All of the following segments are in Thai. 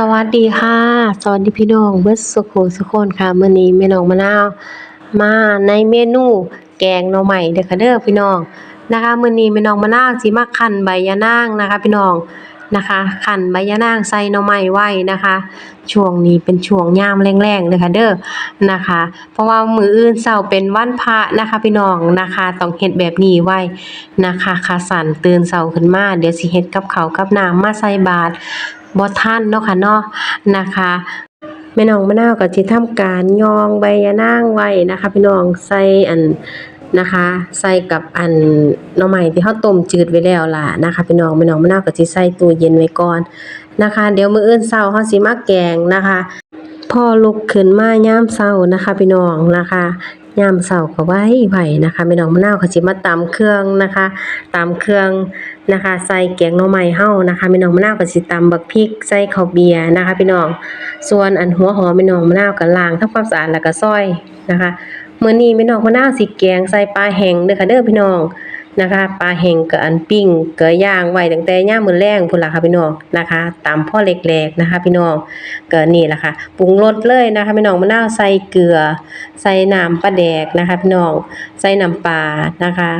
สวัสดีค่ะ สวัสดีพี่น้องเบิดสุขสุคนค่ะเมื้อนี้แม่น้องมะนาวมาในเมนูแกงหน่อไม้เด้อค่ะเด้อพี่น้องนะคะเมื้อนี้แม่น้องมะนาวสิมาคั่นใบยะนางนะคะ พี่น้องนะคะคั่นใบยะนางใส่หน่อไม้ไว้นะคะ ช่วงนี้เป็นช่วงยามแรงๆเด้อค่ะเด้อนะคะ เพราะว่ามืออื่นเช้าเป็นวันพระนะคะ พี่น้องนะคะต้องเฮ็ดแบบนี้ไว้นะคะคาสันตื่นเช้าขึ้นมาเดี๋ยวสิเฮ็ดกับเขากับน้ำมาใส่บาตร บ่ทันเนาะค่ะเนาะนะคะแม่น้องมะนาวก็สิทำการยองใบยะนางไว้นะคะ พี่น้องใส่อันนะคะ ใส่กับอันหน่อไม้ที่เฮาต้มจืดไว้แล้วล่ะนะคะ พี่น้องแม่น้องมะนาวก็สิใส่ตู้เย็นไว้ก่อนนะคะ เดี๋ยวมื้ออื่นเช้าเฮาสิมาแกงนะคะพ่อลุกขึ้นมายามเช้านะคะ พี่น้องนะคะยามเช้าก็ไว้ไว้นะคะแม่น้องมะนาวก็สิมาตำเครื่องนะคะตำเครื่อง นะคะ ใส่แกงหน่อไม้เฮานะคะแม่น้องมะนาวก็สิตำบักพริกใส่ข้าวเบียร์นะคะ พี่น้องส่วนอันหัวหอมแม่น้องมะนาวก็ล้างทำความสะอาดแล้วก็ซอยนะคะมื้อนี้แม่น้องมะนาวสิแกงใส่ปลาแห้งเด้อค่ะเด้อพี่น้องนะคะปลาแห้งก็อันปิ้งก็ย่างไว้ตั้งแต่ยามมื้อแลงพุ่นละค่ะพี่น้องนะคะตำพอเล็กๆนะคะ พี่น้องเก็นี่แหละค่ะปรุงรสเลยนะคะพี่น้องมะนาวใส่เกลือ ใส่น้ำปลาแดกนะคะ พี่น้องใส่น้ำปลานะคะ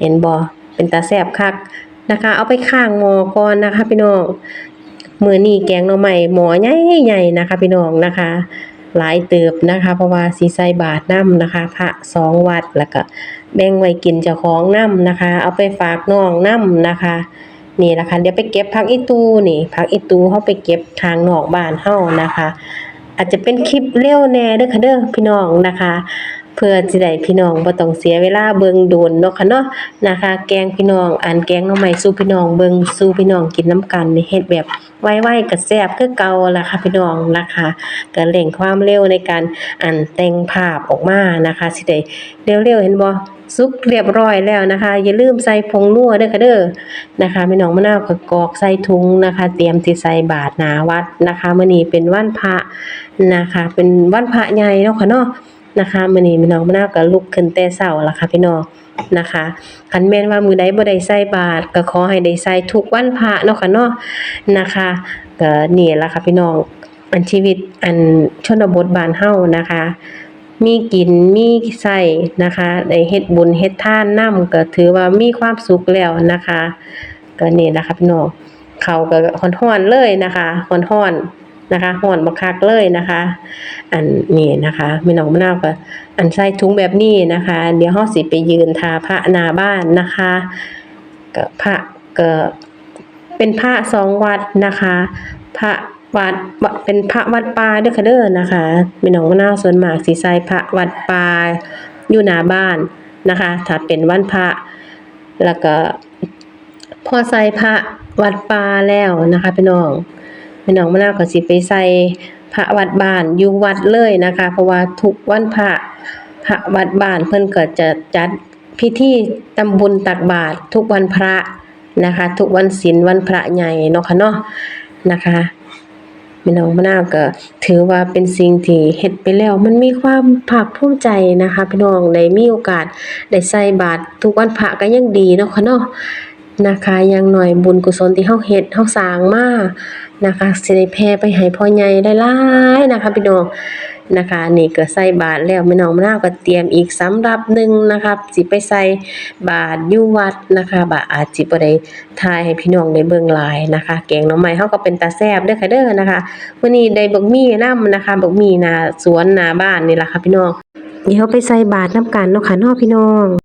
เห็นบ่เป็นตาแซบคัก นะคะ เอาไปข้างหมอก่อนนะคะ พี่น้องมื้อนี้แกงหน่อไม้หมอใหญ่ๆนะคะ พี่น้องนะคะ หลายเติบนะคะ เพราะว่าสิใส่บาตรนํนะคะ พระสองวัดแล้วก็แบ่งไว้กินเจ้าของนํนะคะ เอาไปฝากน้องนํนะคะนี่ละค่ะเดี๋ยวไปเก็บผักอีตูนี่ผักอีตูเฮาไปเก็บทางนอกบ้านเฮานะคะ อาจจะเป็นคลิปเร็วแน่เด้อค่ะเด้อพี่น้องนะคะ เพื่อสิได้พี่น้องบ่ต้องเสียเวลาเบิ่งโดนเนาะค่ะเนาะนะคะ แกงพี่น้องอันแกงน่อไม้สู่พี่น้องเบิ่งสู่พี่น้องกินนํกันนี่เฮ็ดแบบไวๆก็แซ่บคือเก่าล่ะค่ะพี่น้องนะคะก็เร่งความเร็วในการอันแต่งภาพออกมานะคะสิได้เร็วๆเห็นบ่สุกเรียบร้อยแล้วนะคะ อย่าลืมใส่ผงนัวเด้อค่ะเด้อนะคะแม่น้องมะนาวก็กอกใส่ถุงนะคะ เตรียมที่ใส่บาตรหนาวัดนะคะมื้อนี้เป็นวันพระนะคะ เป็นวันพระใหญ่เนาะค่ะเนาะ นะคะมื้อนี้แม่น้องมะนาวก็ลุกขึ้นแต่เช้าล่ะค่ะพี่น้องนะคะคันแม่นว่ามื้อใดบ่ได้ใส่บาตรก็ขอให้ได้ใส่ทุกวันพระเนาะค่ะเนาะนะคะก็นี่ล่ะค่ะพี่น้องอันชีวิตอันชนบทบ้านเฮานะคะ มีกินมีใช้นะคะได้เฮ็ดบุญเฮ็ดทานนำก็ถือว่ามีความสุขแล้วนะคะ ก็นี่ล่ะค่ะพี่น้องเขาก็ร้อนๆเลยนะคะร้อนๆ นะคะร้อนบักคักเลยนะคะ อันนี้นะคะแม่น้องมะนาวก็อันใส่ถุงแบบนี้นะคะ เดี๋ยวเฮาสิไปยืนทาพระนาบ้านนะคะก็พระก็เป็นพระสองวัดนะคะ พระวัดเป็นพระวัดป่าเด้อค่ะเด้อนะคะแม่น้องมะนาวส่วนมากสิใส่พระวัดป่าอยู่หน้าบ้านนะคะ ถ้าเป็นวันพระแล้วก็พอใส่พระวัดป่าแล้วนะคะพี่น้อง พี่น้องมะนาวก็สิไปใส่พระวัดบ้านอยู่วัดเลยนะคะ เพราะว่าทุกวันพระพระวัดบ้านเพิ่นก็จะจัดพิธีทำบุญตักบาตรทุกวันพระนะคะ ทุกวันศีลวันพระใหญ่เนาะค่ะเนาะนะคะพี่น้องมะนาวก็ถือว่าเป็นสิ่งที่เฮ็ดไปแล้ว มันมีความภาคภูมิใจนะคะพี่น้องได้มีโอกาสได้ใส่บาตรทุกวันพระก็ยังดีเนาะค่ะเนาะ นะคะอย่างน้อยบุญกุศลที่เฮาเฮ็ดเฮาสร้างมานะคะสิได้แผ่ไปให้พ่อใหญ่หลายนะคะพี่น้องนะคะนี่ก็ใส่บาตรแล้วแม่น้องมะนาวก็เตรียมอีกสำหรับหนึ่งนะคะสิไปใส่บาตรอยู่วัดนะคะบาอาจสิบ่ได้ถ่ายให้พี่น้องได้เบิ่งหลายนะคะแกงหน่อไม้เฮาก็เป็นตาแซ่บเด้อค่ะเด้อนะคะมื้อนี้ได้บักมี่นำนะคะบักมี่หน้าสวนหน้าบ้านนี่ล่ะค่ะพี่น้องเดี๋ยวไปใส่บาตรนํกันเนาะค่ะเนาะพี่น้อง